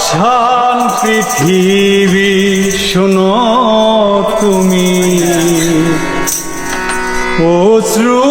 Ocean পৃথিবী শুনো তুমি। অশ্রু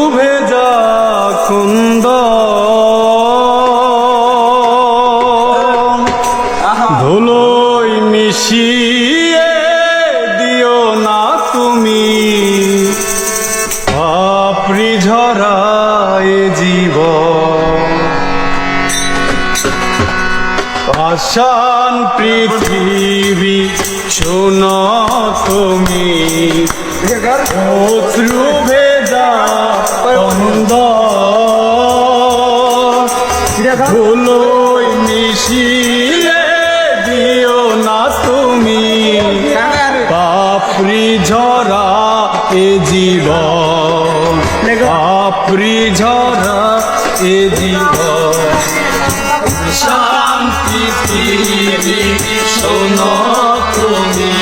শান পৃথিবী, শোন তুমি। শত্রু ভেদা বন্ধ ধুলোই মিশিলে দিও না তুমি। পাপড়ি ঝরা এ জীব পাপড়ি ঝরা এ জীব শান শান্তি শোনো তুমি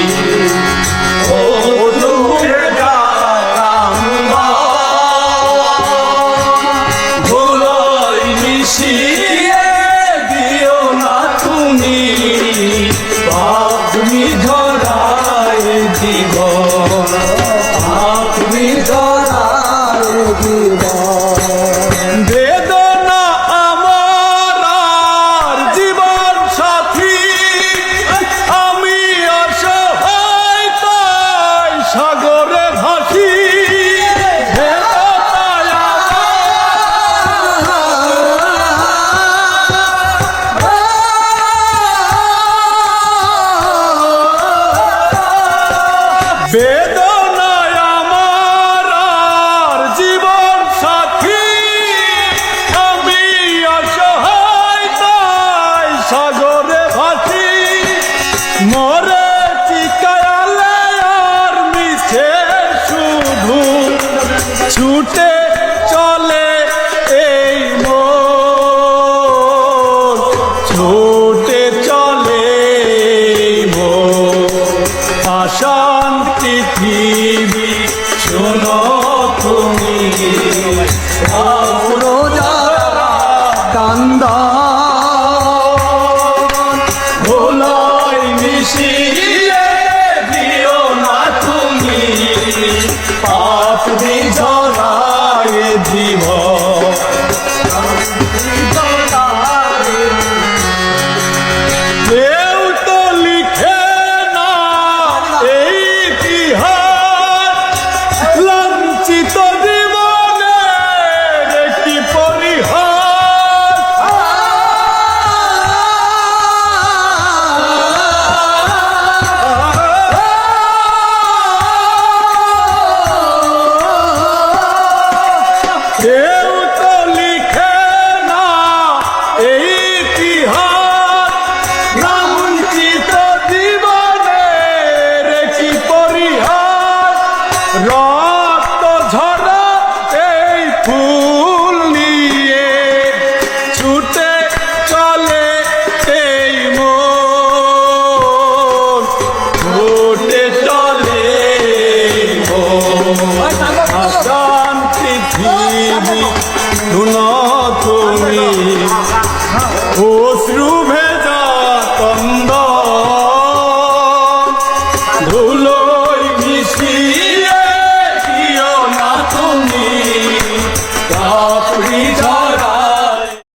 মরে ঠিকালে আর মিছে শুধু ছুটে Krishna. মাতান পৃথিবী তুমি। হ্যাঁ, হ্যাঁ। ও